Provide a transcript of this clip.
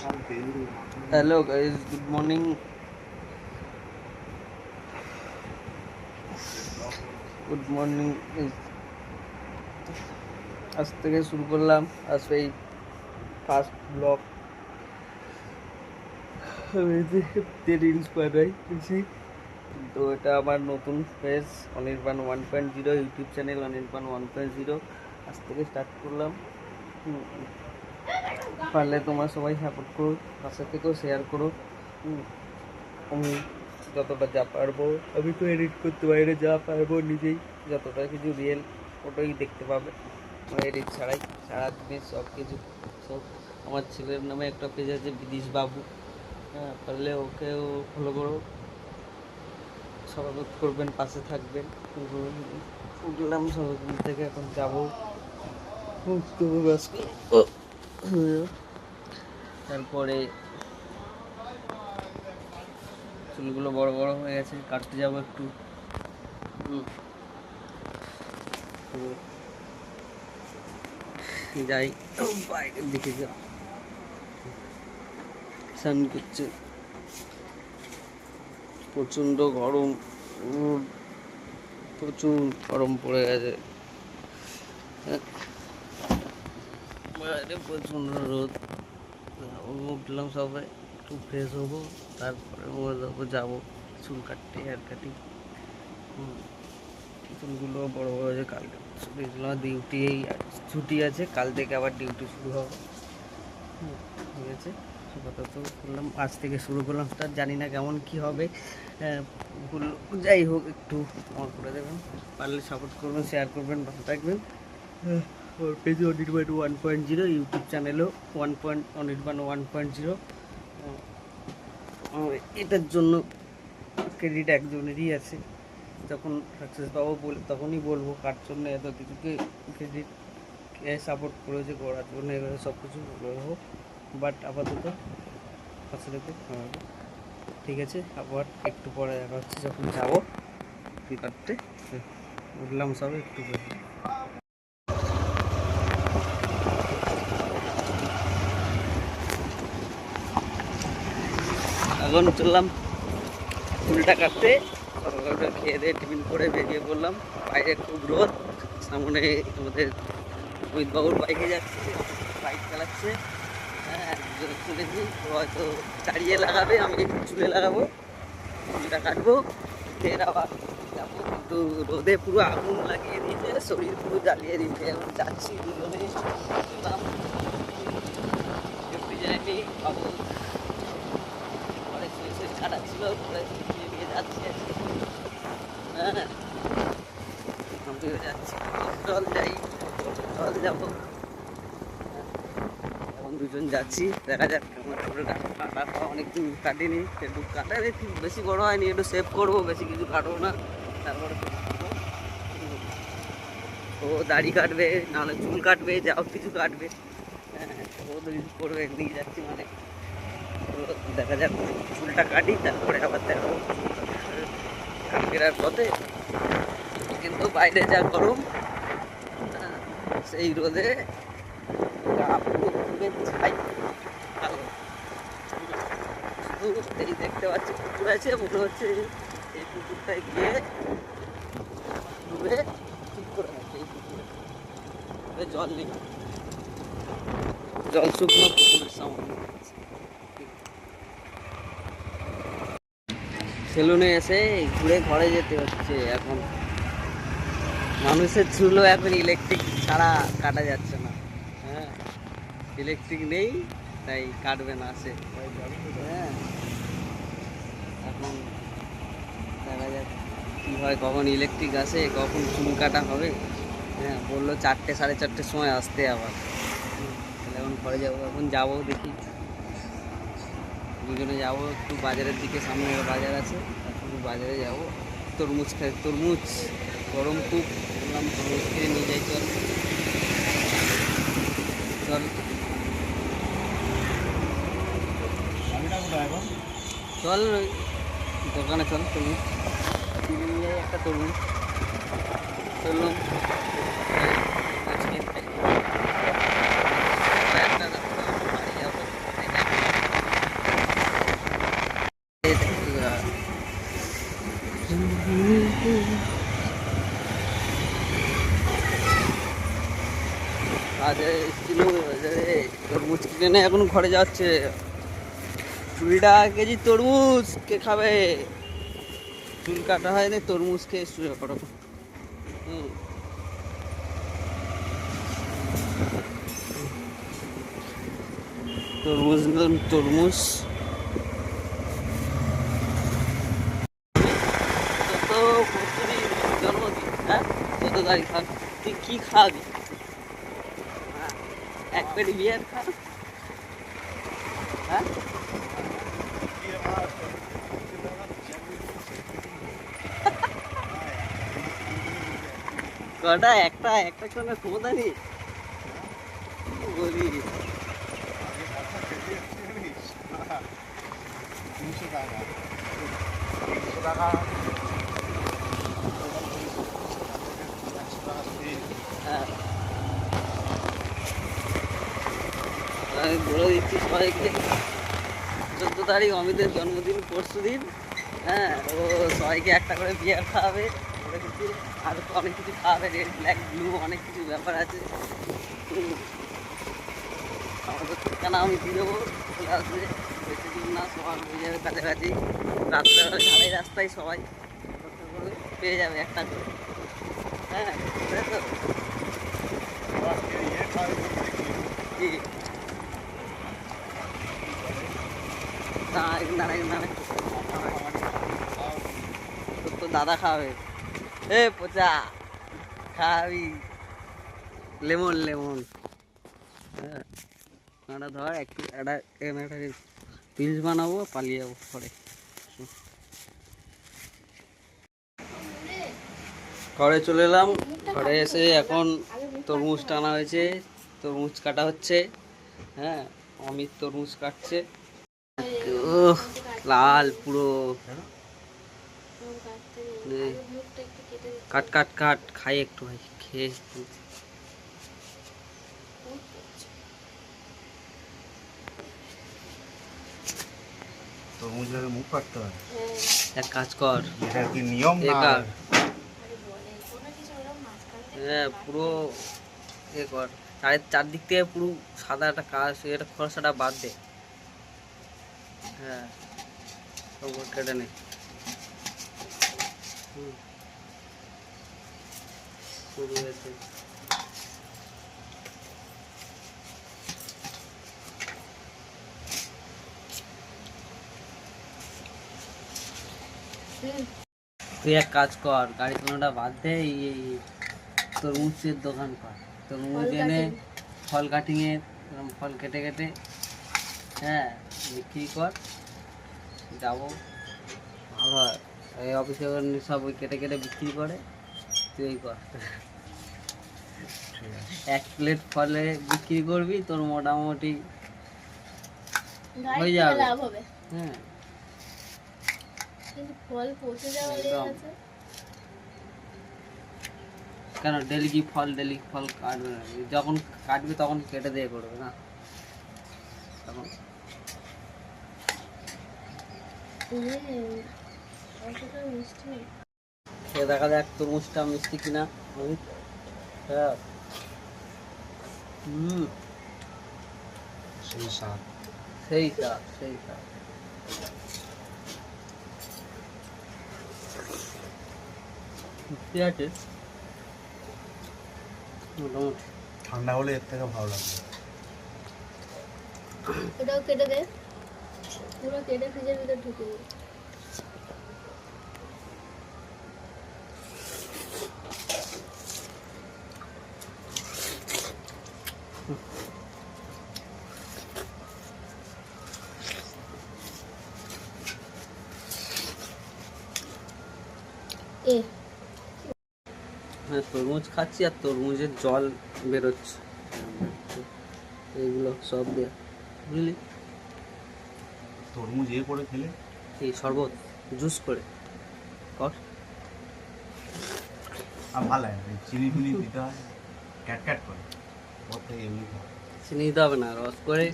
Hello guys good morning good morning আজ থেকে শুরু করলাম আজ এই ফার্স্ট ব্লগ রিলস বানাই বেশি তো এটা আমার নতুন page Anirban one point zero YouTube channel Anirban one point zero আজ থেকে স্টার্ট করলাম। পারলে তোমরা সবাই সাপোর্ট করো পাশে থেকেও শেয়ার করো আমি যতটা যা পারব আমি তো এডিট করতে বাইরে যা পারব নিজেই যতটা কিছু রিয়েল ওটাই দেখতে পাবে এডিট ছাড়াই সারা দিনের সব কিছু সব আমার ছেলের নামে একটা পেজ আছে বিদিশ বাবু হ্যাঁ পারলে ওকেও ফলো করো স্বাগত করবেন পাশে থাকবেন উঠলাম সকাল থেকে এখন যাব তবু ব্যাস করব। তারপরে চুলগুলো বড় বড় হয়ে গেছে, কাটতে যাব একটু। যাই, বাইরের দিকে যা স্নান করছে। প্রচণ্ড গরম। প্রচুর গরম পড়ে গেছে। বাইরে প্রচণ্ড রোদ উঠলাম সবাই একটু ফ্রেশ হব তারপরে বলব যাব চুল কাটতে হেয়ার কাটিং চুলগুলো বড় বড় হয়েছে কালকে দেখলাম ডিউটি ছুটি আছে কাল থেকে আবার ডিউটি শুরু হবে। ঠিক আছে আপাতত করলাম আজ থেকে শুরু করলাম স্টার্ট জানি না কেমন কি হবে ভুল- যাই হোক একটু আমার করে দেবেন পারলে সাপোর্ট করবেন শেয়ার করবেন ভালো থাকবেন। আহ, ওর পেজে Anirban one point zero, YouTube চ্যানেলও one point Anirban one point zero. এটার জন্য ক্রেডিট একজনেরই আছে। যখন সাকসেস পাবো বলে, তখনই বলব কার জন্য এত কিছুকে ক্রেডিট সাপোর্ট করেছে, করার জন্য এগুলো সব কিছু বলব বাট আপাতত পাশে থেকে ঠিক আছে, আবার একটু পরে দেখা হচ্ছে যখন যাব। চুল কাটতে উঠলাম সব একটু পরে। এখন চললাম। চুলটা কাটতে খেয়ে দিয়ে টিফিন করে বেরিয়ে পড়লাম। বাইরে খুব রোদ, সামনে আমাদের অমিতবাবুর বাইকে যাচ্ছে, বাইক চালাচ্ছে। হ্যাঁ শুনেছি হয়তো দাঁড়িয়ে লাগাবে, আমি চুলে লাগাবো। চুলটা কাটবো, ফের আবার যাব। কিন্তু রোদে পুরো আগুন লাগিয়ে দিয়েছে, শরীর পুরো জ্বালিয়ে দিয়েছে। এখন যাচ্ছি চললাম বাবু হ্যাঁ। আমিও যাচ্ছি। যাই। যাব। এখন দুজন যাচ্ছি। দেখা যাক কেমন করে কাটা কাটা অনেকদিন কাটিনি। একটু ঠিক বেশি বড় হয়নি। একটু সেভ করব। বেশি কিছু কাটবো না। তারপরে ও দাড়ি কাটবে, নাহলে চুল কাটবে যা হোক কিছু কাটবে। হ্যাঁ ও তো কিছু করবে। একদিকে যাচ্ছি মানে। দেখা যাক, চুলটা কাটি, তারপরে আবার দেখাবো। ফেরার পথে, কিন্তু বাইরে যা গরম, সেই রোদে গা এই দেখতে পাচ্ছি, পুকুর আছে, মনে হচ্ছে এই পুকুরটায় গিয়ে ডুবে ঠিক করে আছে এই পুকুরে। জল নেই। জল শুকনো পুকুরের সামনে সেলুনে এসে ঘুরে ঘরে যেতে হচ্ছে এখন। মানুষের চুলও এখন ইলেকট্রিক ছাড়া কাটা যাচ্ছে না। হ্যাঁ ইলেকট্রিক নেই, তাই কাটবে না সে। হ্যাঁ এখন দেখা যাক কী হয়, কখন ইলেকট্রিক আসে, কখন চুল কাটা হবে। হ্যাঁ বলল চারটে সাড়ে চারটের সময় আসতে আবার। তাহলে এখন ঘরে যাব, এখন যাব দেখি। দুজনে যাব, একটু বাজারের দিকে, সামনে বাজার আছে, একটু বাজারে যাব। তরমুজ খাই, তরমুজ, গরম খুব, বললাম তরমুজ কিনে নিয়ে যাই, চল। চল। চল দোকানে চল, তরমুজ। কিনে নিয়ে একটা তরমুজ। চললাম আজকে একটা বাড়ি যাব আজ এসেছিল বাজারে তরমুজ কিনে এখন ঘরে যাচ্ছে। কুড়ি টাকা কেজি তরমুজ, কে খাবে? চুল কাটা হয়নি, তরমুজ খেয়ে শুয়ে পড়ো। তরমুজ তরমুজ তো প্রচুরই জন্মদিন হ্যাঁ কত তারিখ খান তুই কি খাবি? এক পেটি বিয়ার খা। হ্যাঁ? কটা? একটা একটা কোনো ক্ষমতা নেই। বলি। তিনশো টাকা। তিনশো টাকা একশো টাকা তেল হ্যাঁ আমি বলে দিচ্ছি সবাইকে, চোদ্দ তারিখ অমিতের জন্মদিন, পরশু দিন হ্যাঁ ও সবাইকে একটা করে বিয়ার খাওয়াবে দিচ্ছি। আর অনেক কিছু খাওয়াবে রেড ব্ল্যাক ব্লু অনেক কিছু ব্যাপার আছে। আমাদের ঠিকানা আমি দিয়ে দেবো, চলে আসবে, বেশি দূর না, সবার হয়ে যাবে কাছাকাছি। রাত্রেবেলা ঢালাই রাস্তায় সবাই, পেয়ে যাবে একটা করে। দাদা খাবে এ পচা খাবি লেমন লেমন হ্যাঁ ধর একটু একটা পিলস বানাবো পালিয়ে যাব পরে ঘরে চলে এলাম। ঘরে এসে এখন তরমুজ টানা হয়েছে তরমুজ কাটা হচ্ছে হ্যাঁ অমিত তরমুজ কাটছে। লাল পুরো। কাট কাট কাট খাই একটু ভাই খেয়ে তরমুজের মুখ কাটতে হয়। এক কাজ কর। এটা কি নিয়ম না? পুরো এ কর চার চারদিক থেকে পুরো সাদা একটা কাজ এটা খরচাটা বাদ দে। হ্যাঁ সব ওর কেটে নে। হুম। শুরু হয়েছে। তুই এক কাজ কর গাড়ি চালানোটা বাদ দে এই এই। তরমুজের দোকান কর তরমুজ এনে ফল কাটিংয়ের ফল কেটে কেটে হ্যাঁ বিক্রি কর। যাব। এই অফিসে সব ওই কেটে কেটে বিক্রি করে তুই কর। এক প্লেট ফলে বিক্রি করবি তোর মোটামুটি হয়ে যাবে। হ্যাঁ। ফল পচে যাওয়া কেন? ডেলি কি ফল ডেলি ফল কাটবে? না যখন কাটবে তখন কেটে দিয়ে করবে না? তখন। খেয়ে দেখা যাক তরমুজটা মিষ্টি কিনা। হ্যাঁ হুম। সেই স্বাদ। সেইটা সেইটা ঠিক আছে। ঠান্ডা হলে এর থেকে ভালো লাগবে। এটাও কেটে দে। পুরো কেটে ফ্রিজের ভিতরে ঢুকে হ্যাঁ তরমুজ খাচ্ছি আর তরমুজের জল বেরোচ্ছে। এইগুলো সব দিয়ে। বুঝলি? তরমুজ ইয়ে করে খেলে? এই শরবত জুস করে। কর। আর ভালো। চিনি ফিনি দিতে হয় ক্যাট ক্যাট করে। চিনি দিতে হবে না রস করে